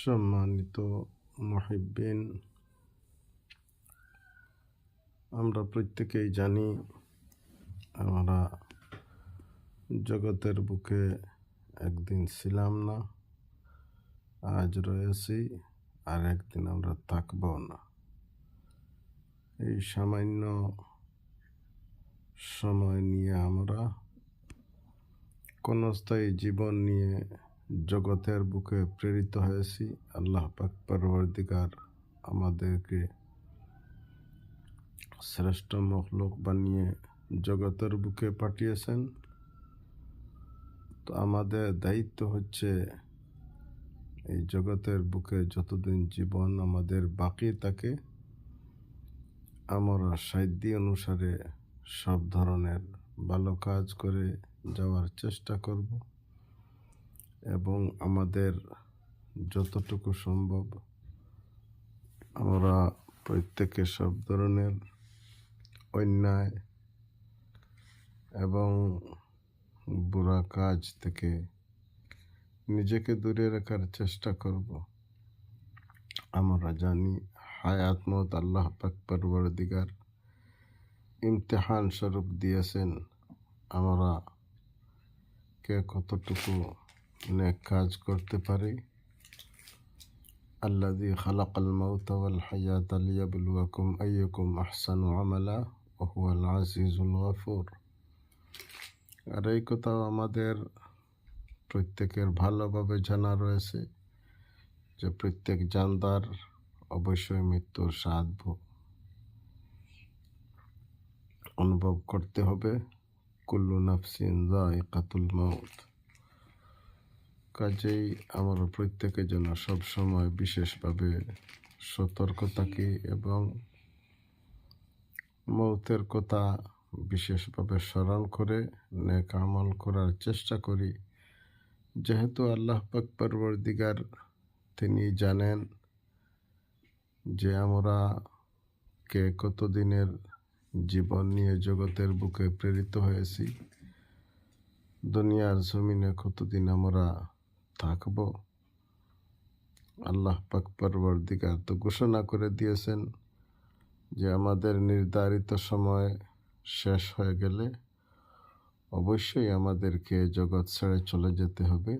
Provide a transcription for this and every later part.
সম্মানিত মহিবিন আমরা প্রত্যেকেই জানি আমরা জগতের বুকে একদিন ছিলাম না, আজ রয়েছি আর একদিন আমরা থাকব না। এই সামান্য সময় নিয়ে আমরা ক্ষণস্থায়ী জীবন নিয়ে জগতের বুকে প্রেরিত হয়েছি। আল্লাহ পাক পরবর্তীকার আমাদেরকে শ্রেষ্ঠ মখলুক বানিয়ে জগতের বুকে পাঠিয়েছেন। তো আমাদের দায়িত্ব হচ্ছে এই জগতের বুকে যতদিন জীবন আমাদের বাকি থাকে, আমরা সাধ্য অনুসারে সব ধরনের ভালো কাজ করে যাওয়ার চেষ্টা করব। এবং আমাদের যতটুকু সম্ভব আমরা প্রত্যেকে সব ধরনের অন্যায় এবং বুড়া কাজ থেকে নিজেকে দূরে রাখার চেষ্টা করব। আমরা জানি হায়াত মত আল্লাহ পাক পরবর্দিগার ইমতেহান স্বরূপ দিয়েছেন। আমরা কে কতটুকু নেক কাজ করতে পারি। আল্লাদি খালাকাল মাউত ওয়াল হায়াত লিয়াবলুয়াকুম আইয়াকুম আহসানু আমালা ওয়া হুয়াল আজিজুল গফুর। আর এই কথাও আমাদের প্রত্যেকের ভালোভাবে জানা রয়েছে যে প্রত্যেক জানদার অবশ্যই মৃত্যুর স্বাদ অনুভব করতে হবে। কুল্লু নাফসিন কাতুল মাউত। কাজেই আমরা প্রত্যেকে যেন সবসময় বিশেষভাবে সতর্ক থাকি এবং মৌতের কথা বিশেষভাবে স্মরণ করে, নেক আমল করার চেষ্টা করি। যেহেতু আল্লাহ পাক পরবর্দিগার তিনি জানেন যে আমরা কে কতদিনের জীবন নিয়ে জগতের বুকে প্রেরিত হয়েছি, দুনিয়ার জমিনে কতদিন আমরা থাকব। আল্লাহ পাক পরবর্দিগার তো ঘোষণা করে দিয়েছেন যে আমাদের নির্ধারিত সময় শেষ হয়ে গেলে অবশ্যই আমাদেরকে জগৎ ছেড়ে চলে যেতে হবে।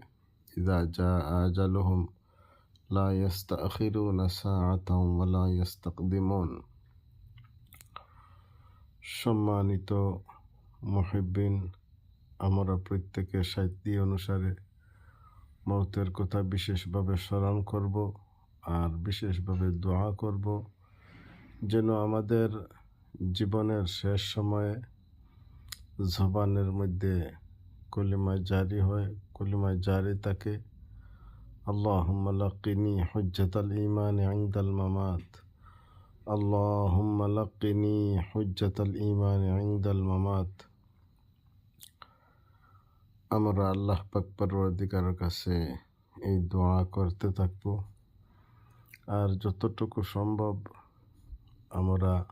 ইদা যা আজালুহুম লা ইয়াস্তাখিরুনা সম্মানিত মুহিব্বিন, আমরা প্রত্যেকের সাহিত্য অনুসারে মৌতের কথা বিশেষভাবে স্মরণ করব আর বিশেষভাবে দোয়া করব যেন আমাদের জীবনের শেষ সময়ে জবানের মধ্যে কলিমা জারি হয় কলিমা জারি থাকে। আল্লাহ লাকিনি হজ্জতাল ইমান আইন্দাল মামাত। আল্লাহুম্মা লাকিনি হুজ্জাতাল ঈমান ইনদাল মামাত। আমরা আল্লাহ পাক পরবর্তীকারের কাছে এই দোয়া করতে থাকব। আর যতটুকু সম্ভব আমরা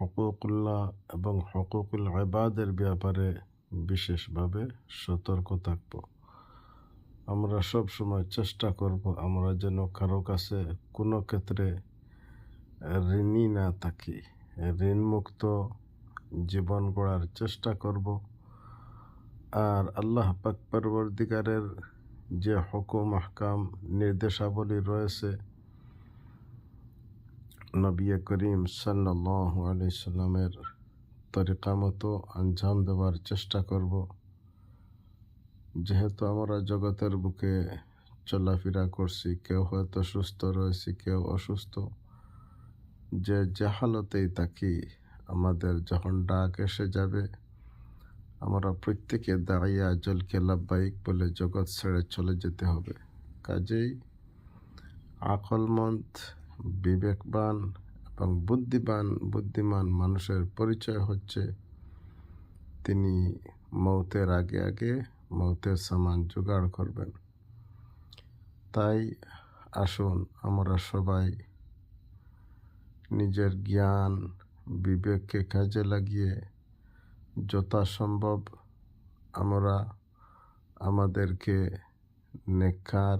হকুকুল্লাহ এবং হকুকুল আবাদের ব্যাপারে বিশেষভাবে সতর্ক থাকব। আমরা সব সময় চেষ্টা করব আমরা যেন কারও কাছে কোনো ক্ষেত্রে ঋণী না থাকি। ঋণমুক্ত জীবন গড়ার চেষ্টা করব। আর আল্লাহ পাক পরবর্তীকারের যে হুকুম, আহকাম, নির্দেশাবলী রয়েছে, নবী করিম সাল্লাহ আলাইসাল্লামের তরিকা মতো আঞ্জাম দেওয়ার চেষ্টা করব। যেহেতু আমরা জগতের বুকে চলাফেরা করছি, কেউ হয়তো সুস্থ রয়েছে, কেউ অসুস্থ, যে জাহালতেই থাকি, আমাদের যখন ডাক এসে যাবে আমরা প্রত্যেকে দাঁড়িয়ে জলকে লাভবাহিক বলে জগৎ ছেড়ে চলে যেতে হবে। কাজেই আকলমন্ত বিবেকবান এবং বুদ্ধিবান, বুদ্ধিমান মানুষের পরিচয় হচ্ছে তিনি মৌতের আগে আগে মৌতের সামান জোগাড় করবেন। তাই আসুন আমরা সবাই নিজের জ্ঞান, বিবেককে কাজে লাগিয়ে যথাসম্ভব আমরা আমাদেরকে নেকার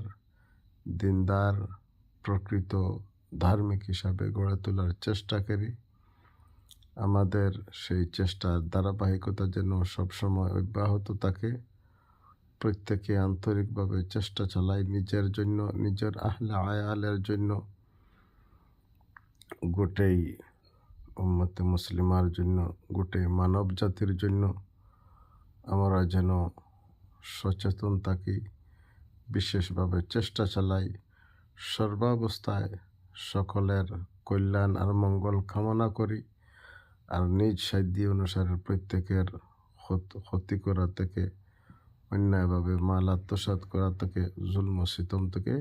দিনদার, প্রকৃত ধার্মিক হিসাবে গড়ে তোলার চেষ্টা করি। আমাদের সেই চেষ্টার ধারাবাহিকতা যেন সবসময় অব্যাহত থাকে। প্রত্যেকে আন্তরিকভাবে চেষ্টা চালাই নিজের জন্য, নিজের আহলে আয়ালের জন্য। গোটেই উম্মতে মুসলিমার জন্য, গোটে মানব জাতির জন্য আমরা যেন সচেতন থাকি, বিশেষভাবে চেষ্টা চালাই। সর্বাবস্থায় সকলের কল্যাণ আর মঙ্গল কামনা করি আর নিজ সাধ্য অনুসারে প্রত্যেকের ক্ষতি করা থেকে, অন্যায়ভাবে মাল আত্মসাৎ করা থেকে, জুলম সিতম থেকে